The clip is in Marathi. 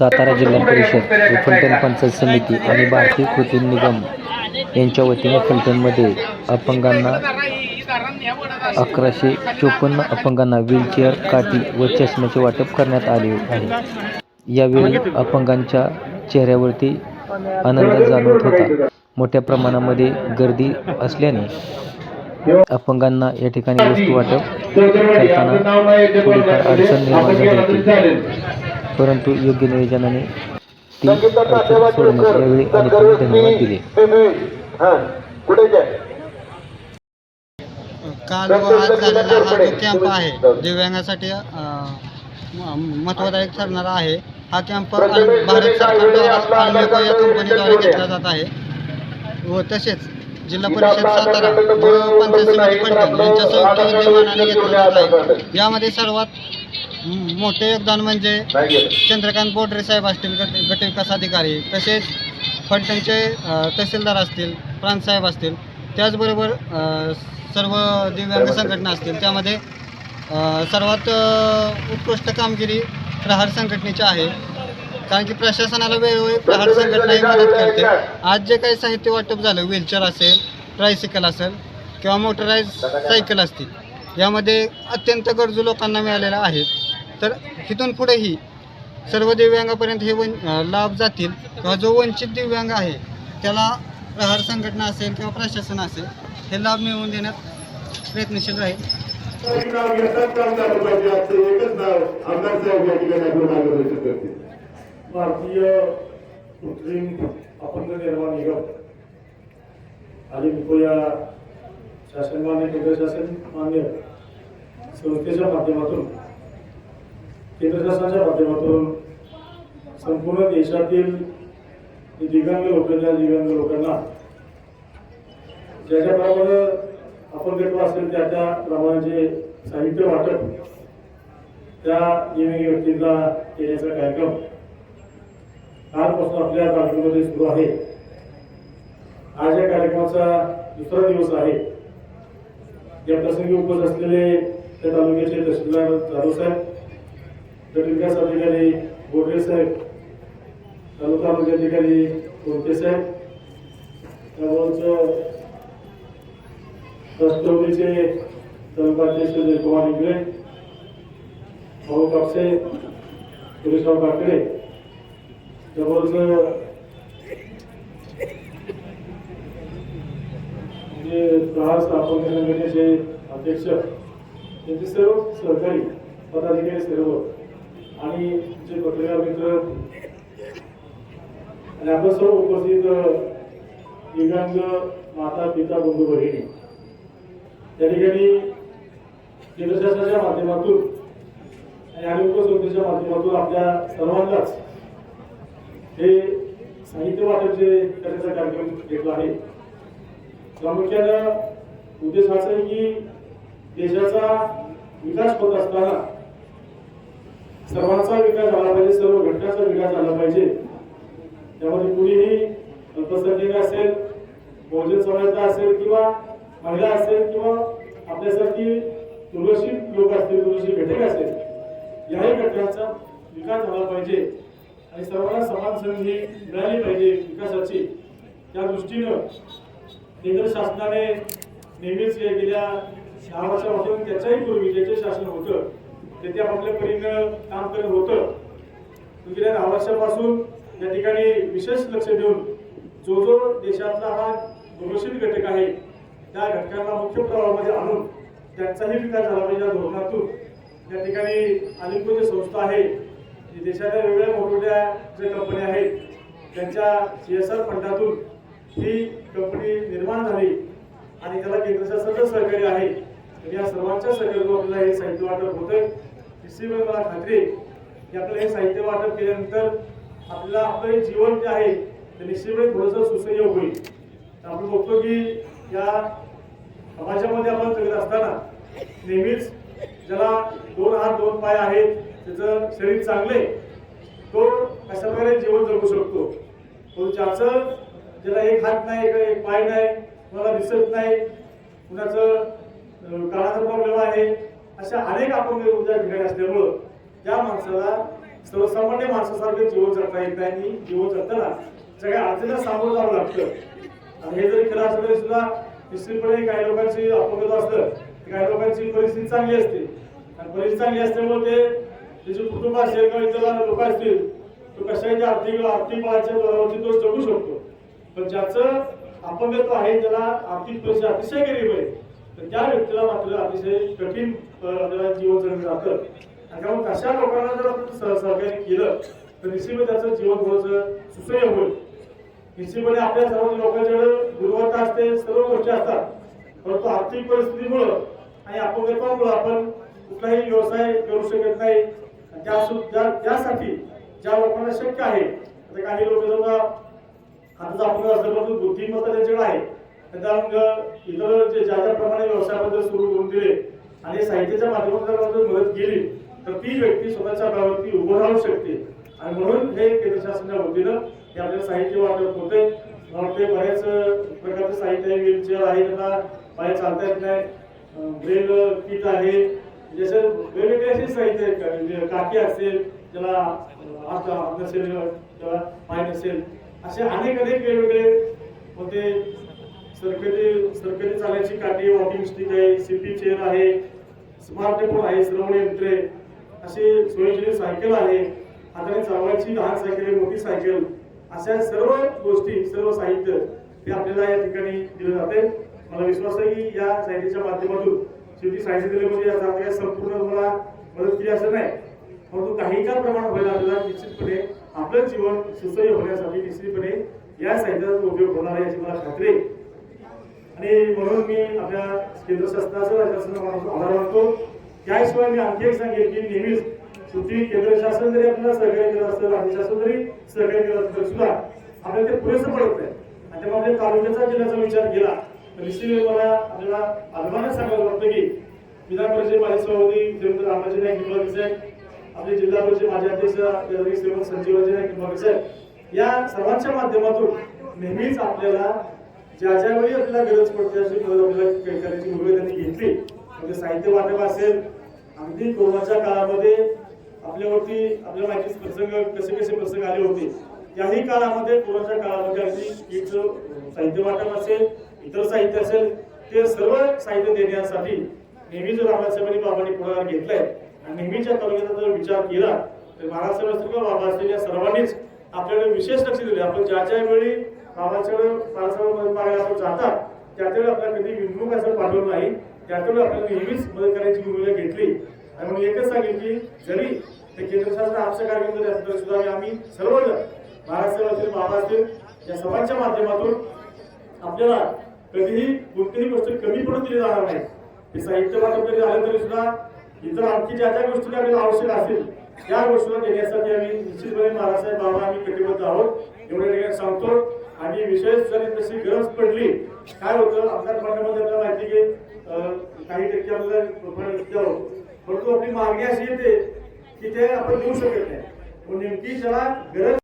सातारा जिल्हा परिषद व फलटण पंचायत समिती आणि भारतीय कृती निगम यांच्या वतीने फलटणमध्ये अपंगांना अकराशे चोपन्न अपंगांना व्हीलचेअर काठी व चष्म्याचे वाटप करण्यात आले आहे. यावेळी अपंगांच्या चेहऱ्यावरती आनंद जाणवत होता. मोठ्या प्रमाणामध्ये गर्दी असल्याने अपंगांना या ठिकाणी वस्तू वाटप करताना थोडीफार अडचण निर्माण झाली होती. परंतु योग्य नियोजनाने ती अडचण सोडवण्यात यावेळी अनेकांनी धन्यवाद दिले. काल व आज झालेला हा जो कॅम्प आहे दिव्यांगासाठी महत्त्वदायक ठरणारा आहे. हा कॅम्प भारत सरकारद्वारा अल्मेको या कंपनीद्वारे घेतला जात आहे. व तसेच जिल्हा परिषद सातारा व पंचायत समिती फलटण यांच्या संयुक्त विद्यमानाने घेतला जात आहे. यामध्ये सर्वात मोठे योगदान म्हणजे चंद्रकांत बोडरे साहेब असतील गट गट विकास अधिकारी तसेच फलटणचे तहसीलदार असतील प्रांत साहेब असतील त्याचबरोबर सर्व दिव्यांग संघटना असतील त्यामध्ये सर्वात उत्कृष्ट कामगिरी प्रहार संघटनेची आहे. कारण की प्रशासनाला वेळोवेळी प्रहार संघटना ही मदत करते. आज जे काही साहित्य वाटप झालं व्हीलचेअर असेल ट्रायसिकल असेल किंवा मोटराईज सायकल असतील यामध्ये अत्यंत गरजू लोकांना मिळालेल्या आहेत तर तिथून पुढेही सर्व दिव्यांगापर्यंत हे वन लाभ जातील किंवा जो वंचित दिव्यांग आहे त्याला प्रहार संघटना असेल किंवा प्रशासन असेल हे लाभ मिळवून देण्यात प्रयत्नशील राहील. भारतीय कृत्रिम अपंग निर्माण निगम आणि या शासन मान्य केंद्र शासन मान्य संस्थेच्या माध्यमातून केंद्र शासनाच्या माध्यमातून संपूर्ण देशातील दिव्यांग लोक दिव्यांग लोकांना ज्याच्याप्रमाणे अपंगत्व असेल त्या त्या प्रमाणाचे साहित्य वाटप त्या दिव्यांग व्यक्तींना केल्याचा कार्यक्रम कालपासून आपल्या तालुक्यामध्ये सुरू आहे. आज या कार्यक्रमाचा दुसरा दिवस आहे. या प्रसंगी उपस्थित असलेले त्या तालुक्याचे तहसीलदार जाधव साहेब गटविकास अधिकारी गोडरे साहेब तालुका आरोग्य अधिकारी गोडके साहेब त्याबरोबरच राष्ट्रवादीचे तालुका अध्यक्ष जयकुमार इंगळे भाऊ कापसे सुरेशराव काकडे त्याबरोबर जे प्रहार स्थापन संघटनेचे अध्यक्ष त्यांचे सर्व सहकारी पदाधिकारी सर्व आणि तुमचे पत्रकार मित्र. आणि आपलं सर्व उपस्थित दिव्यांग माता पिता बंधू बहिणी त्या ठिकाणी केंद्र शासनाच्या माध्यमातून आणि आरोग्य संस्थेच्या माध्यमातून आपल्या सर्वांनाच हे साहित्य वाटपचे करण्याचा कार्यक्रम घेतला आहे. प्रामुख्यानं उद्देश असा आहे की देशाचा विकास होत असताना सर्वांचा विकास झाला पाहिजे सर्व घटकाचा विकास झाला पाहिजे. त्यामध्ये कुणीही अल्पसंख्याक असेल बहुजन समाजाचा असेल किंवा महिला असेल किंवा आपल्यासारखी दुर्लक्षित लोक असतील दुर्लक्षित घटक असेल याही घटकांचा विकास झाला पाहिजे. आणि सर्वांना समान संधी मिळाली पाहिजे विकासाची. त्या दृष्टीनं केंद्र शासनाने नेहमीच गेल्या दहा वर्षापासून त्याच्याही पूर्वी ज्याचे शासन होतं. ते ते आपापल्या परीनं काम करत होतं. गेल्या दहा वर्षापासून या ठिकाणी विशेष लक्ष देऊन जो जो देशातला हा दुर्लक्षित घटक आहे त्या घटकांना मुख्य प्रभावामध्ये आणून त्यांचाही विकास झाला पाहिजे या धोरणातून. या ठिकाणी अलिपूर जे संस्था आहे देशातल्या वेगवेगळ्या मोठमोठ्या ज्या कंपन्या आहेत त्यांच्या सी एस आर फंडातून ही कंपनी निर्माण झाली आणि त्याला केंद्र शासनाचं सहकार्य आहे. तर या सर्वांच्या सहकार्यातून आपल्याला हे साहित्य वाटप होतं निश्चितपणे मला खात्री आहे की आपल्याला हे साहित्य वाटप केल्यानंतर आपल्याला आपलं हे जीवन जे आहे ते निश्चितपणे थोडंसं सुसह्य होईल. तर आपण बघतो की या समाजामध्ये आपण जगत असताना नेहमीच ज्याला दोन हात दोन पाय आहेत त्याचं शरीर चांगले तो कशा प्रकारे जीवन जगू शकतो. पण ज्याचं ज्याला एक हात नाही एक एक पाय नाही कोणाला दिसत नाही कुणाचं अं, कानाचा प्रॉब्लेम आहे अशा अनेक अपंग ज्या ठिकाणी असल्यामुळं त्या माणसाला सर्वसामान्य माणसासारखं जीवन जगता येत नाही आणि जीवन जगताना सगळ्या अडचणीला सामोरं जावं लागतं. आणि हे जरी खरं असलं तरी सुद्धा निश्चितपणे काही लोकांची अपंगत्व असलं तर काही लोकांची परिस्थिती चांगली असते. आणि परिस्थिती चांगली असल्यामुळे ते त्याचे कुटुंब असेल किंवा इतर लोक असतील तो कशाही आर्थिक आर्थिक बळाच्या बळावरती तो जगू शकतो. पण ज्याचं अपंगत्व आहे त्याला आर्थिक परिस्थिती अतिशय गरीब आहे. तर त्या व्यक्तीला मात्र अतिशय कठीण आपल्याला जीवन जगलं जातं आणि त्यामुळे तशा लोकांना जर आपण सह- सहकार्य केलं तर निश्चितपणे त्याचं जीवन थोडंसं सुसह्य होईल. निश्चितपणे आपल्या सर्व लोकांच्याकडे गुणवत्ता असते सर्व गोष्टी असतात परंतु आर्थिक परिस्थितीमुळं आणि अपंगत्वामुळं आपण कुठलाही व्यवसाय करू शकत नाही. त्या सु- त्या- त्यासाठी ज्या लोकांना शक्य आहे आता काही लोक समजा आता आपण असं म्हणतो बुद्धिमत्ता त्यांच्याकडे आहे त्याच्या इतर जे ज्या ज्याप्रमाणे व्यवसायाबद्दल सुरू करून दिले आणि साहित्याच्या माध्यमातून जर आपण मदत केली तर ती व्यक्ती स्वतःच्या पायावरती उभं राहू शकते. आणि म्हणून हे केंद्र शासनाच्या वतीनं हे आपल्याला साहित्य वाटप होते वाटते बऱ्याच प्रकारचे साहित्य आहे व्हीलचेअर आहे त्यांना पाय चालता येत नाही ब्रेल किट आहे. जसे वेगवेगळे असे साहित्य आहेत म्हणजे काठी असेल ज्याला हात हात नसेल किंवा पाय नसेल असे अनेक अनेक वेगवेगळे होते. सरकारी सरकारी चालायची काठी वॉकिंग स्टिक आहे सिपी चेअर आहे स्मार्टफोन आहे श्रवण यंत्रे असे सोयीची सायकल आहे. हाताने चालवायची लहान सायकल आहे मोठी सायकल. अशा सर्व गोष्टी सर्व साहित्य ते आपल्याला या ठिकाणी दिलं जाते. मला विश्वास आहे की या साहित्याच्या माध्यमातून शेवटी साहित्य दिल्यामध्ये याचा अर्थ संपूर्ण तुम्हाला मदत केली असं नाही. परंतु काही का प्रमाणात व्हायला आपल्याला निश्चितपणे आपलं जीवन सुसह्य होण्यासाठी निश्चितपणे या साहित्याचा उपयोग होणार आहे याची मला खात्री आहे. आणि म्हणून मी आपल्या केंद्र शासनाचं राज्य शासनाचा आभार मानतो. त्याशिवाय मी आणखी एक सांगेल की नेहमीच शेवटी केंद्र शासन जरी आपल्याला सहकार्य केलं असतं राज्य शासन जरी सहकार्य केलं असतं सुद्धा आपल्याला ते पुरेसं पडत नाही. आणि त्यामुळे आपल्या तालुक्याचा जिल्ह्याचा विचार केला तर निश्चित मला आपल्याला अभिमानात सांगावं वाटतं की विधान परिषद माजी सभापती श्रीमंत रामाजी नाईक निंबाळकर साहेब आपले जिल्हा परिषद माजी अध्यक्ष श्रीमंत संजीवाजी नाईक निंबाळकर साहेब या सर्वांच्या माध्यमातून नेहमीच आपल्याला ज्या ज्यावेळी आपल्याला गरज पडते अशी आपल्याला करायची भूमिका त्यांनी घेतली म्हणजे साहित्य वाटप असेल अगदी कोरोनाच्या काळामध्ये आपल्यावरती आपल्या माहिती प्रसंग कसे कसे प्रसंग आले होते त्याही काळामध्ये कोरोनाच्या काळामध्ये अगदी किटचं साहित्य वाटप असेल इतर साहित्य असेल ते सर्व साहित्य देण्यासाठी नेहमीच जर रामासाहेबांनी बाबांनी पुढाकार घेतलाय आणि नेहमीच्या तालुक्याचा जर विचार केला तर महाराष्ट्र किंवा बाबा या सर्वांनीच आपल्याकडे विशेष लक्ष दिले आपण ज्या ज्या वेळी बाबाच्याकडे पारसाला मदत मागायला आपण जातात त्याच्यावेळी आपल्याला कधी विनमुख असं पाठवलं नाही. त्याच्यावेळी आपल्याला नेहमीच मदत करायची भूमिका घेतली. आणि म्हणून एकच सांगेल की जरी ते केंद्र शासन आमचं कार्यक्रम जरी असलं सुद्धा आम्ही सर्वजण महाराष्ट्र असतील बाबा असतील या सर्वांच्या माध्यमातून आपल्याला कधीही कोणतीही गोष्ट कमी पडून दिली जाणार नाही. हे साहित्य वाटप जरी झालं तरी सुद्धा इतर आणखी ज्या ज्या गोष्टी आपल्याला आवश्यक असेल त्या गोष्टीला देण्यासाठी आम्ही निश्चितपणे महाराष्ट्र बाबा आम्ही कटिबद्ध आहोत. एवढ्या ठिकाणी सांगतो. आणि विशेष जरी तशी गरज पडली काय होतं आपल्या पाण्यामध्ये आपल्याला माहिती की अं, काही टक्के आपल्याला परंतु आपली मागणी अशी येते की ते आपण देऊ शकत नाही. पण नेमकी ज्याला गरज